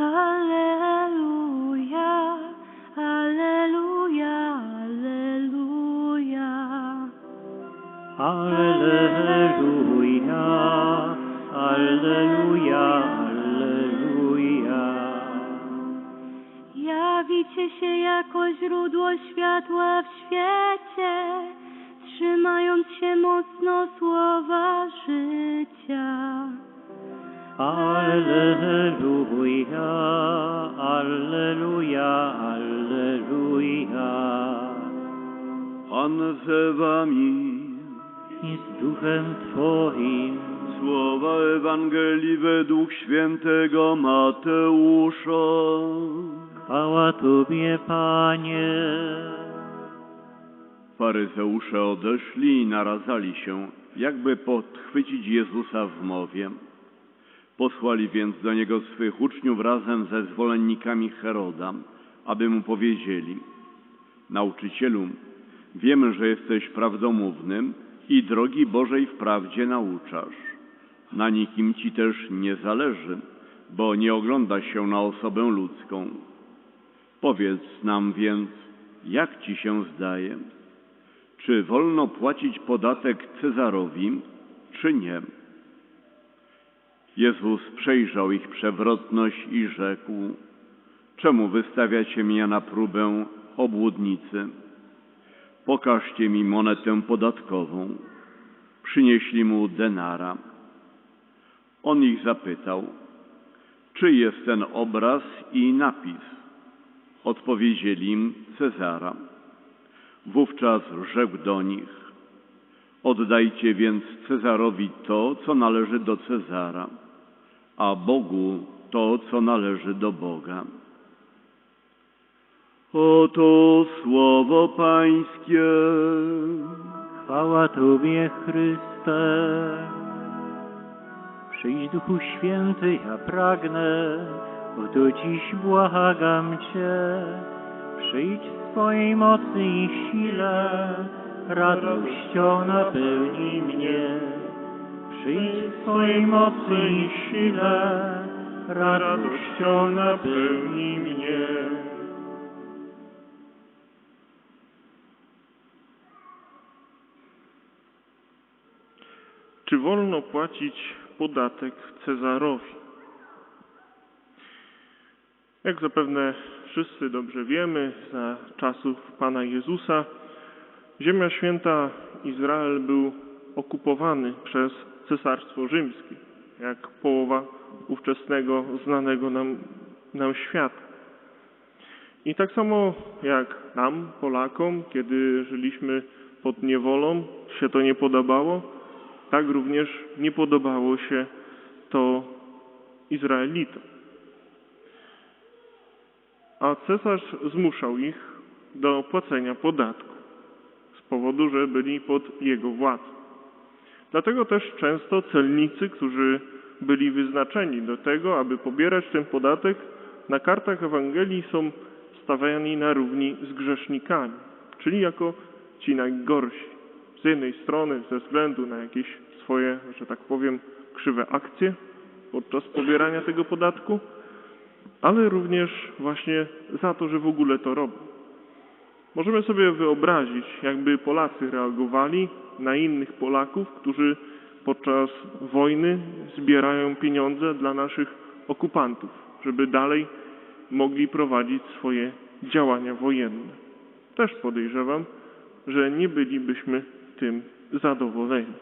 Alleluja, Alleluja, Alleluja. Alleluja, Alleluja, Alleluja. Jawicie się jako źródło światła w świecie, trzymając się mocno słowa życia. Alleluja, Alleluja, Alleluja. Pan z wami, I z duchem Twoim, słowa Ewangelii według świętego Mateusza. chwała Tobie, Panie. Faryzeusze odeszli i narazali się, jakby podchwycić Jezusa w mowie. Posłali więc do Niego swych uczniów razem ze zwolennikami Heroda, aby Mu powiedzieli Nauczycielu, wiemy, że jesteś prawdomównym i drogi Bożej wprawdzie nauczasz. Na nikim Ci też nie zależy, bo nie ogląda się na osobę ludzką. Powiedz nam więc, jak Ci się zdaje? Czy wolno płacić podatek Cezarowi, czy nie? Jezus przejrzał ich przewrotność i rzekł: Czemu wystawiacie mnie na próbę obłudnicy? Pokażcie mi monetę podatkową. Przynieśli mu denara. On ich zapytał: Czy jest ten obraz i napis? Odpowiedzieli im Cezara. Wówczas rzekł do nich: Oddajcie więc Cezarowi to, co należy do Cezara, a Bogu to, co należy do Boga. Oto słowo Pańskie. Chwała Tobie, Chryste. Przyjdź Duchu Święty, ja pragnę, oto dziś błagam Cię. Przyjdź w swojej mocy i sile, radością napełnij mnie. Przyjdź w swojej mocy i sile, radością napełnij mnie. Czy wolno płacić podatek Cezarowi? Jak zapewne wszyscy dobrze wiemy, za czasów Pana Jezusa Ziemia Święta Izrael był okupowany przez Cesarstwo Rzymskie, jak połowa ówczesnego znanego nam, nam świata. I tak samo jak nam, Polakom, kiedy żyliśmy pod niewolą, się to nie podobało, tak również nie podobało się to Izraelitom. A cesarz zmuszał ich do płacenia podatku z powodu, że byli pod jego władzą. Dlatego też często celnicy, którzy byli wyznaczeni do tego, aby pobierać ten podatek, na kartach Ewangelii są stawiani na równi z grzesznikami, czyli jako ci najgorsi. Z jednej strony ze względu na jakieś swoje, że tak powiem, krzywe akcje podczas pobierania tego podatku, ale również właśnie za to, że w ogóle to robią. Możemy sobie wyobrazić, jakby Polacy reagowali na innych Polaków, którzy podczas wojny zbierają pieniądze dla naszych okupantów, żeby dalej mogli prowadzić swoje działania wojenne. Też podejrzewam, że nie bylibyśmy tym zadowoleni.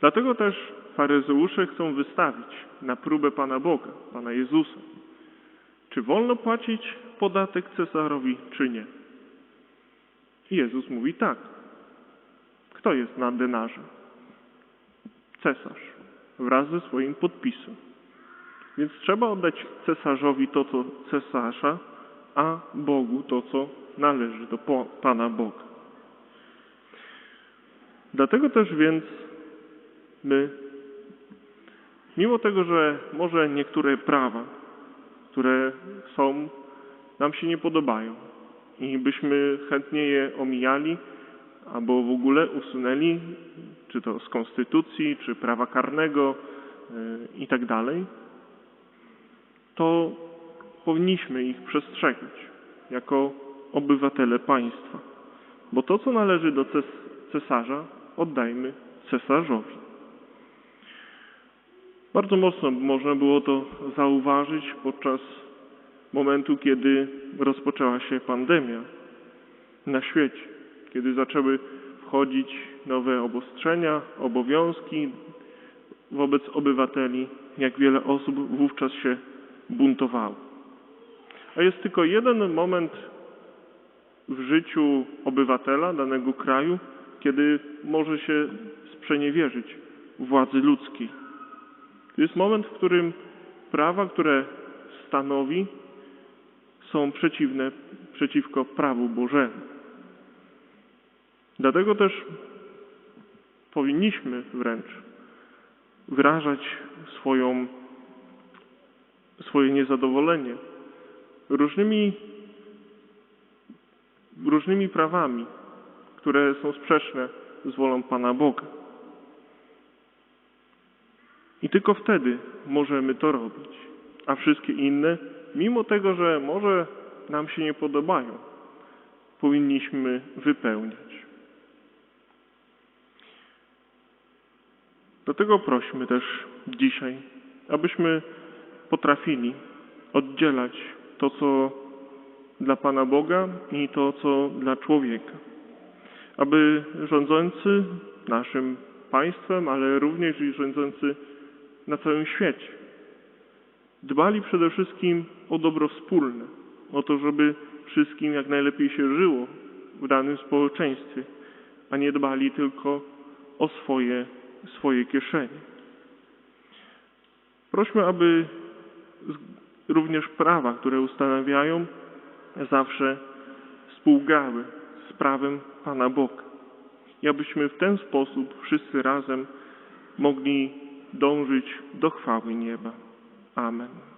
Dlatego też faryzeusze chcą wystawić na próbę Pana Boga, Pana Jezusa. Czy wolno płacić podatek Cesarowi, czy nie? Jezus mówi tak. Kto jest na denarze? Cesarz, wraz ze swoim podpisem. Więc trzeba oddać cesarzowi to, co cesarza, a Bogu to, co należy do Pana Boga. Dlatego też więc my, mimo tego, że może niektóre prawa, które są, nam się nie podobają i byśmy chętnie je omijali albo w ogóle usunęli, czy to z konstytucji, czy prawa karnego yy, i tak dalej, to powinniśmy ich przestrzegać jako obywatele państwa. Bo to, co należy do ces cesarza, oddajmy cesarzowi. Bardzo mocno można było to zauważyć podczas momentu, kiedy rozpoczęła się pandemia na świecie, kiedy zaczęły wchodzić nowe obostrzenia, obowiązki wobec obywateli, jak wiele osób wówczas się buntowało. A jest tylko jeden moment w życiu obywatela danego kraju, kiedy może się sprzeniewierzyć władzy ludzkiej. To jest moment, w którym prawa, które stanowi, są przeciwne przeciwko prawu Bożemu. Dlatego też powinniśmy wręcz wyrażać swoją, swoje niezadowolenie różnymi, różnymi prawami, które są sprzeczne z wolą Pana Boga. I tylko wtedy możemy to robić, a wszystkie inne, mimo tego, że może nam się nie podobają, powinniśmy wypełniać. Dlatego prośmy też dzisiaj, abyśmy potrafili oddzielać to, co dla Pana Boga i to, co dla człowieka. Aby rządzący naszym państwem, ale również i rządzący na całym świecie dbali przede wszystkim o dobro wspólne, o to, żeby wszystkim jak najlepiej się żyło w danym społeczeństwie, a nie dbali tylko o swoje, swoje kieszenie. Prośmy, aby również prawa, które ustanawiają, zawsze współgrały z prawem Pana Boga. I abyśmy w ten sposób wszyscy razem mogli dążyć do chwały nieba. Amen.